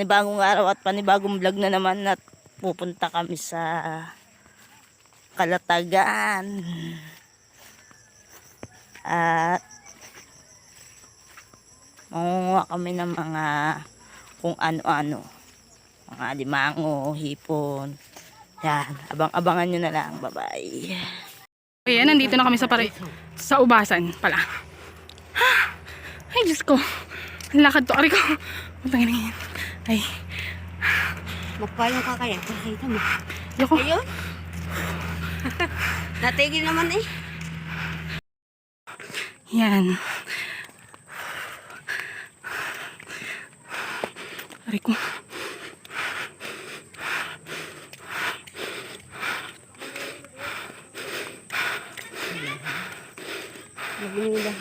panibagong araw at panibagong vlog na naman at pupunta kami sa Kalatagan. At mangunguha kami ng mga kung ano-ano. Mga limango, hipon. Yan, abang-abangan nyo na lang. Bye-bye. Ayan, nandito na kami sa pare sa ubasan pala. Ay, Diyos ko. Lakad to. Ari ko. Yan. Ay, Magpayong ka kaya. Pakita mo. yoko. Ayun. Natigil naman eh. Yan. Ari ko. Na.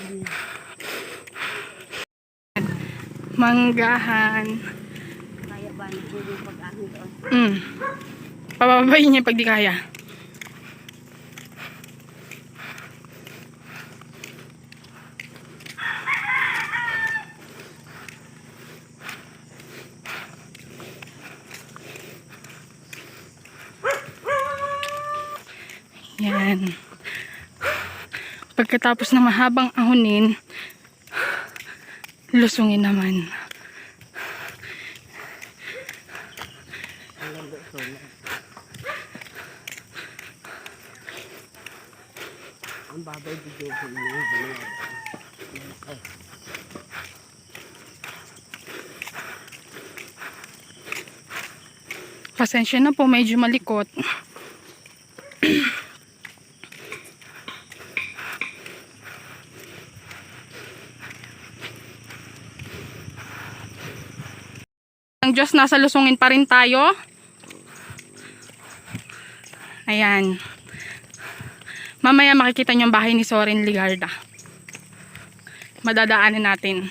Manggahan. Kaya ba na yung pag-ahon doon? Mm. Pababayin niya pag di kaya. Yan. Pagkatapos ng mahabang ahunin, lusungin naman. Ang babay bigyan ko niya. Ay. Pasensya na po, medyo malikot. Ang Diyos, nasa lusungin pa rin tayo. Ayan. Mamaya makikita niyo ang bahay ni Soren Ligarda. Madadaanan natin.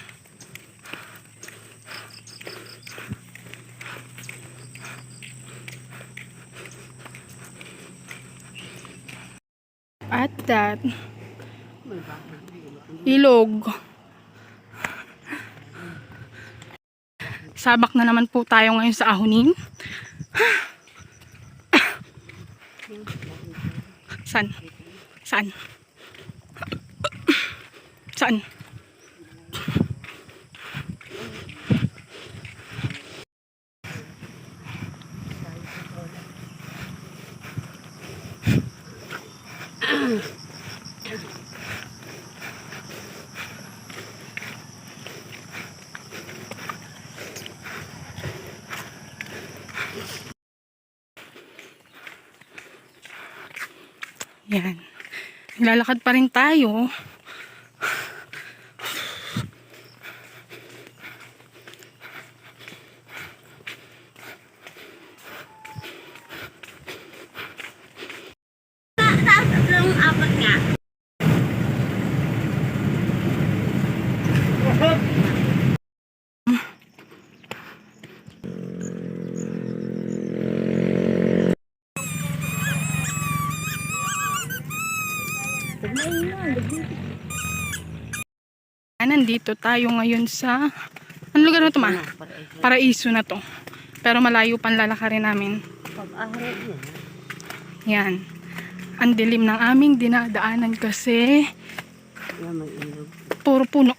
At that, ilog. Sabak na naman po tayo ngayon sa ahunin. San? Saan? Saan? Yan. Naglalakad pa rin tayo. Nandito tayo ngayon sa... Ano lugar na to ma? Paraiso na to. Pero malayo pang lalakarin namin. Yan. Ang dilim ng aming dinadaanan kasi puro puno.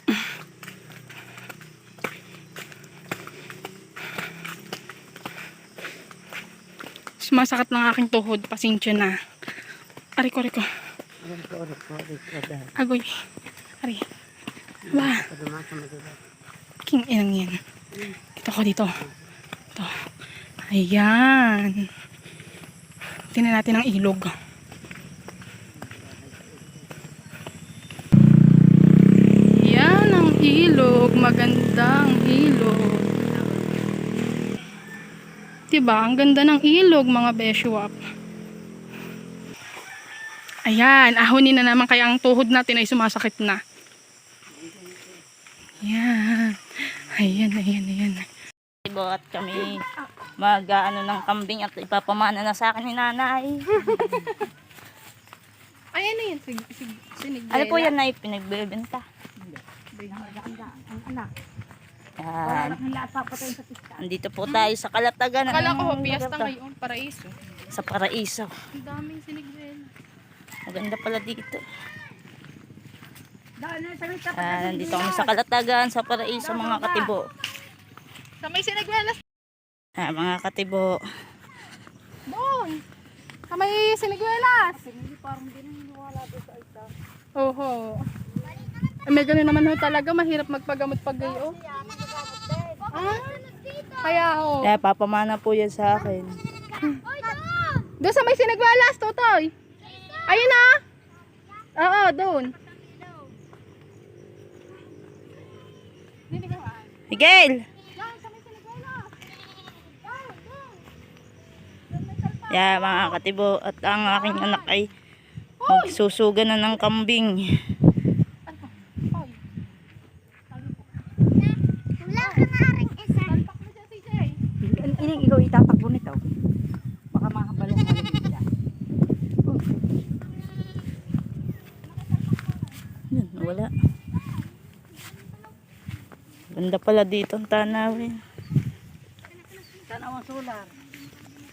Sumasakit ng aking tuhod. Pasensya na. Ari Agoy. Ari. Ba, king inang yan. Dito ko dito. Ito. Ayan. Tingnan natin ang ilog. Yan ang ilog. Magandang ilog. Diba? Ang ganda ng ilog mga beshuap. Ayan. Ahonin na naman kaya ang tuhod natin ay sumasakit na. Yan. Ayan, ayan, ayan. At kami mag ano ng kambing at ipapamana na sa akin ni nanay. Ay, ano yan? Sig, sig, sinig Ano po yan na pinagbebenta? Ang anak. Yan. Ang lapa ko tayo sa pista. Andito po tayo sa Kalatagan. Akala ko, maganda. ngayon, paraiso. Sa Paraiso. Ang daming sinigwela. Maganda pala dito. Daan na sa may tapat. Ah, nandito kami sa Kalatagan, sa Paraiso mga katibo. Sa may sinigwela. Ah, mga katibo. Doon. Sa may. Hindi parang hindi naniniwala doon sa isa. Oho. Eh, may ganun naman ho talaga. Mahirap magpagamot pag gayo. Ah, kaya ho. Kaya papamana po yan sa akin. Doon sa may sinigwelas, Totoy. Ayun na. Oo, doon. Miguel! Yeah, mga katibo. At ang aking anak ay magsusuga na ng kambing. Ining ikaw itatakbo nito. Baka makabalong ka lang sila. Yun, wala. Ganda pala dito ang tanawin. Tanaw ang solar.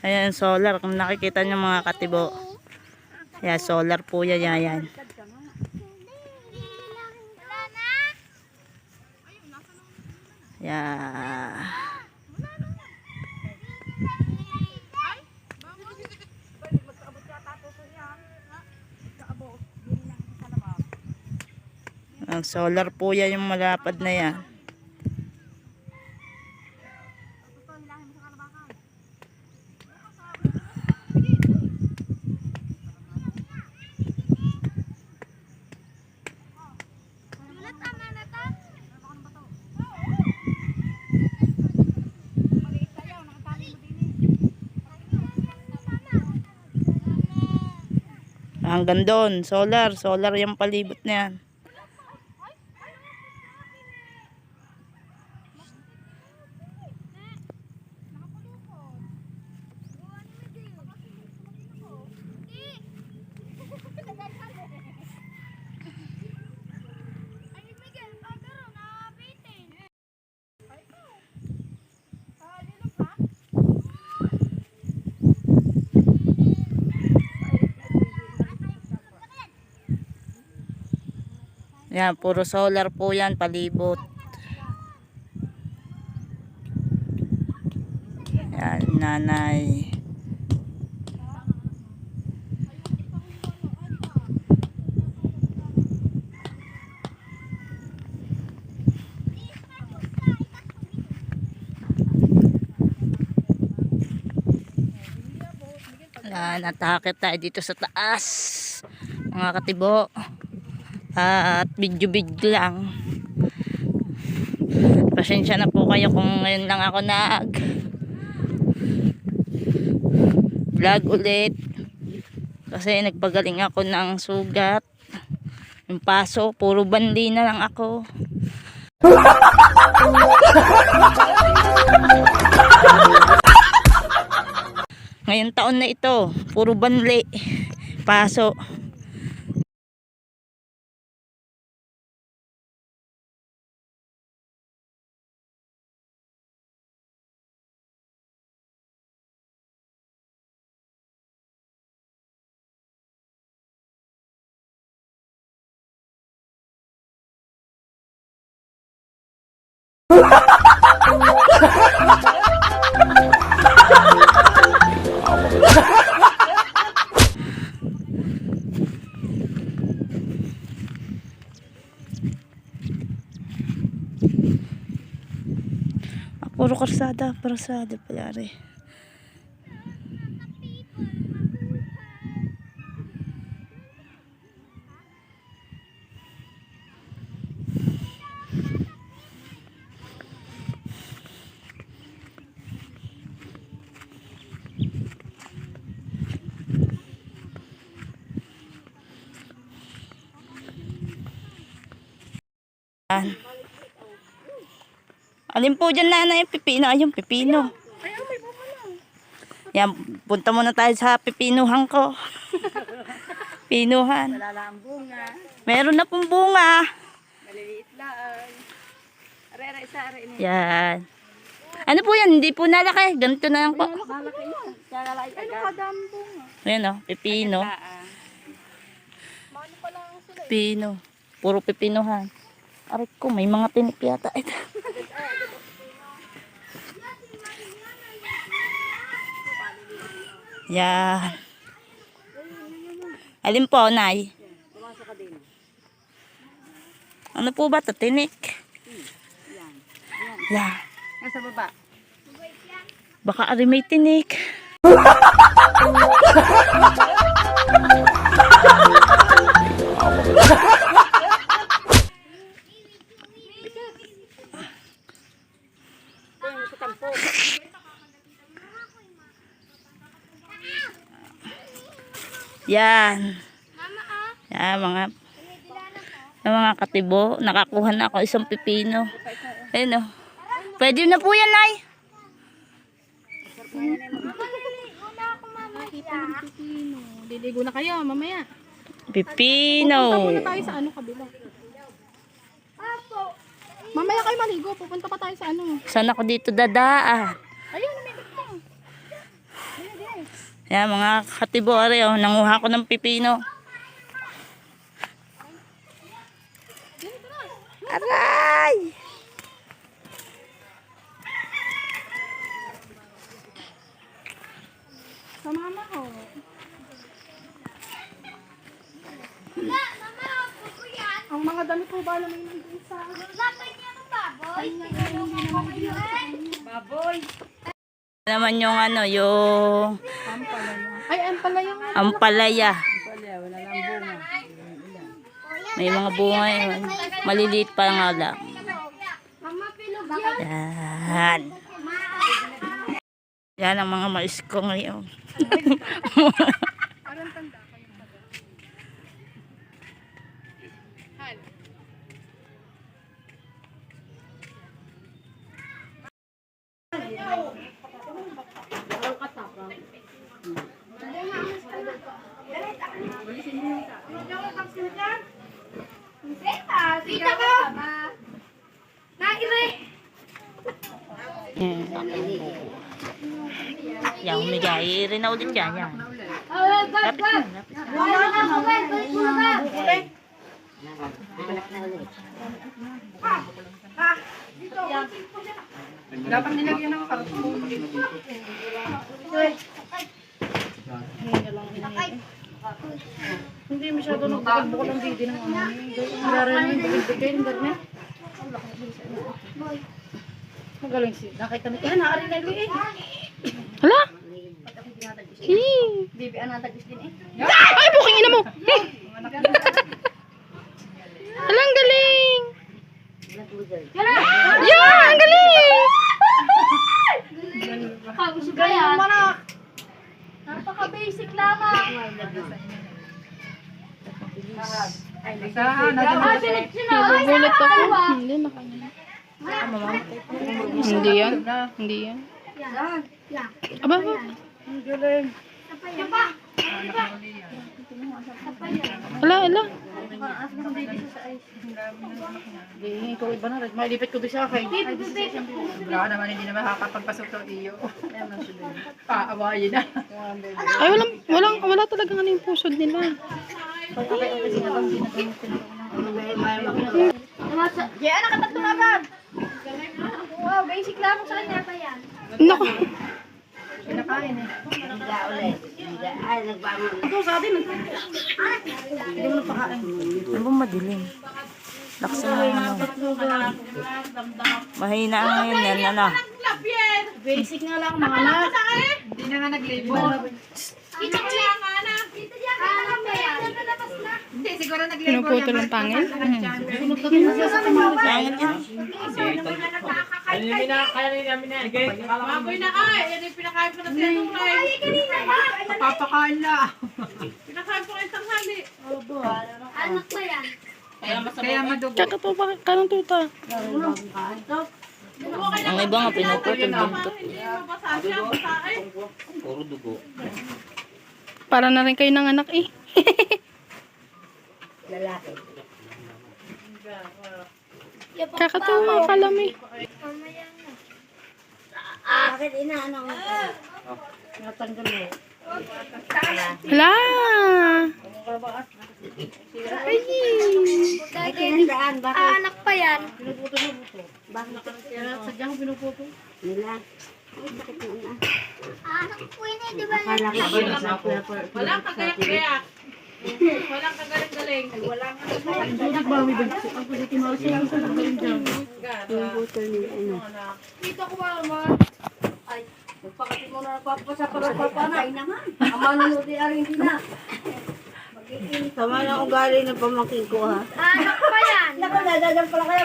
Ayan, solar. Kung nakikita nyo mga katibo. Ayan, solar po yan. Yan, yan. Yeah. Ang solar po yan yung malapad na yan. Hanggang doon, solar, solar yung palibot na yan. Yan, puro solar po yan, palibot. Yan, nanay. Yan, atake tayo dito sa taas. Mga katibo. At video-video lang. Pasensya na po kayo kung ngayon lang ako nag vlog ulit. Kasi nagpagaling ako ng sugat. Yung paso, puro bandi na lang ako. Ngayon taon na ito, puro banli. Paso. Puro karsada, karsada pala rin. Yan. Alin po dyan na yung pipino? Ayun, pipino. Yan, punta muna tayo sa pipinuhan ko. Pinuhan. Wala ang bunga. Meron na pong bunga. Maliliit lang. Are-are isa, are ini. Yan. Ano po yan? Hindi po nalaki. Ganito na lang po. Malaki yun. Kakalay agad. Kadami bunga. Ayan o, pipino. Ah, Pipino. Puro pipinohan. Aray ko, may mga tinik yata. Ito. Yan. Alin po, Nay? Ano po ba ito? Tinik? Yan. Yan. Yan sa baba. Baka ari may tinik. Yan. Yan, mga yung mga katibo. Nakakuha na ako isang pipino. Ayun o. Pwede na po yan, Nay. Pipino. Liligo na kayo mamaya. Pipino. Pupunta muna tayo sa ano kabila. Mamaya kayo maligo. Pupunta pa tayo sa ano. Saan ako dito dadaan? Ayun, may lang. Yan, mga katibo. Oh, nanguha ko ng pipino. Aray! Mama ko. Ang mga damit ko ba na may nandun sa... Baboy. Naman yung ano, yung Ay, ayun pala yung... ampalaya. Wala, lang bunga. May mga bunga yun. Maliliit pa nga lang. Yan. Yan ang mga mais ko ngayon. Yan. Umigay rin na ulit yan. Yan. Lapit na, lapit na. Dapat nilagyan ng karton. Hindi masyado nagbukal-bukal ang didi ng ano. Namin bigil-bigil ng ganyan. Magaling si. Nakita mo kaya naari na eh. Hala? Hii. Bibi, anatagis din eh. Ay, buking ina mo! Hala, ang galing! Yeah, ang galing! Galing mo na. Napaka-basic lamang. Nagugulat ako. Hindi, nakanya. Hindi yan. Hindi yan. Aba, aba. Ala, ala. Hindi, ikaw iba na rin. Malipit ko doon sa akin. Wala naman, hindi naman makakapagpasok sa iyo. Paawayin na. Ay, walang, walang, wala talagang ano yung pusod nila. Yeah, nakatatlo na agad. Wow, basic lamang sa kanya pa yan. Naku. Pinakain eh. Ito sa atin. Hindi mo napakain. Ano ba madilim? Lakas na ano. Mahina ang ngayon yan, ano. Basic nga lang mga anak. Hindi na nga nag-label. Ito ko lang, anak. Dito diyan ka lang yan? Hindi, siguro nag-label. Pinuputol ang pangil. Pangit yan. Baboy na kay, yan yung pinakain ko na siya nung kay. Papakain na. Pinakain ko kayo tanghali. Anak ba yan? Kaya madugo. Kakatupa, kanang tuta. Ang iba nga pinuputol. Hindi mo basa siya, basain. Para na rin kayo ng anak eh. Kakatuwa pala may. Bakit inaano mo? Hala! Kinandaan, bakit? Anak pa yan. Kaya sadyang pinuputo. Nila. Anak po yun eh, di ba? Akala ko Walang kagayak-gayak. Walang kagaling-galing. Walang Sulit ba? May bagsi. Ang pwede siya. Ang sarap din dyan. yung butol ni ano. Dito ko ba naman? Pagpakati mo na nagpapasa para papana. Ay naman. Ang manunod ni Argentina. Tama na ugali ng pamangkin ko ha. Anak pa yan. Naku, dadadan pala kaya.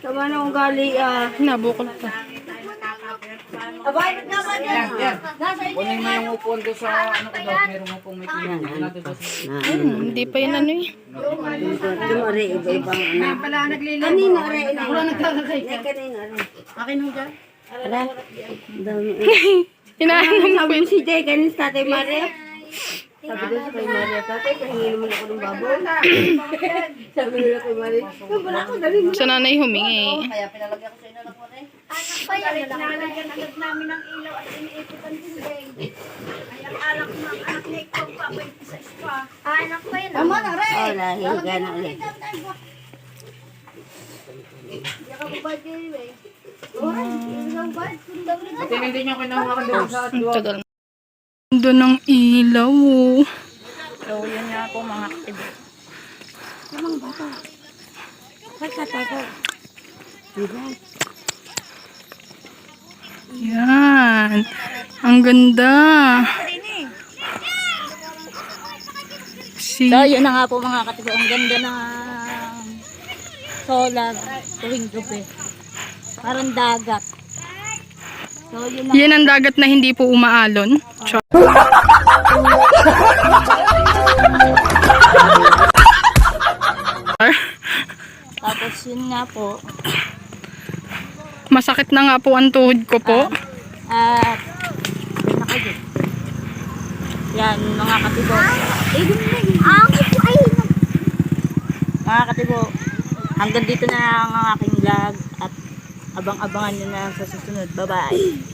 Tama na ugali ah. Nabukol pa. Abay, ba't naman yan? Nasa inyo. Kunin mo yung upuan doon sa ano ko daw, meron mo pong may Hmm, hindi pa yun ano eh. Dumari, iba-ibang ano. Pala nagliligo. Kanina rin. Wala nagkakakay ka. Kanina rin. Akin mo dyan. Ala, dami. Inaano mo Sabi po mo si Jay, kanina sa tatay Maria. Sabi ko sa kay Maria, tatay, pahingin mo ako ng baboy. Sabi nila kay Maria, wala ako, dali mo. Sa nanay humingi. Kaya pinalagyan ko sa inyo ng kuwan eh. Anak pa yan. Nilalagyan agad namin ng ilaw at iniiputan tubig. Ay, ang anak ng anak ni Ikaw pa, may isa pa. Anak pa yan. Tama na rin. Oh, nahiga na ulit. Tingnan din yung kinahawakan doon sa Ang tagal. Ganda ng ilaw. So, yun nga po mga katibo. Yan. Ang ganda. Si So, yun na nga po mga katibo. Ang ganda ng solar tuwing gabi. Parang dagat. So, yun na. Yan ang dagat na hindi po umaalon. Char. Tapos yun nga po. Masakit na nga po ang tuhod ko po. At, na kayo. Yan, mga katibo. Ay Mga katibo, hanggang dito na ang aking vlog at abang-abangan nyo na sa susunod. Bye-bye!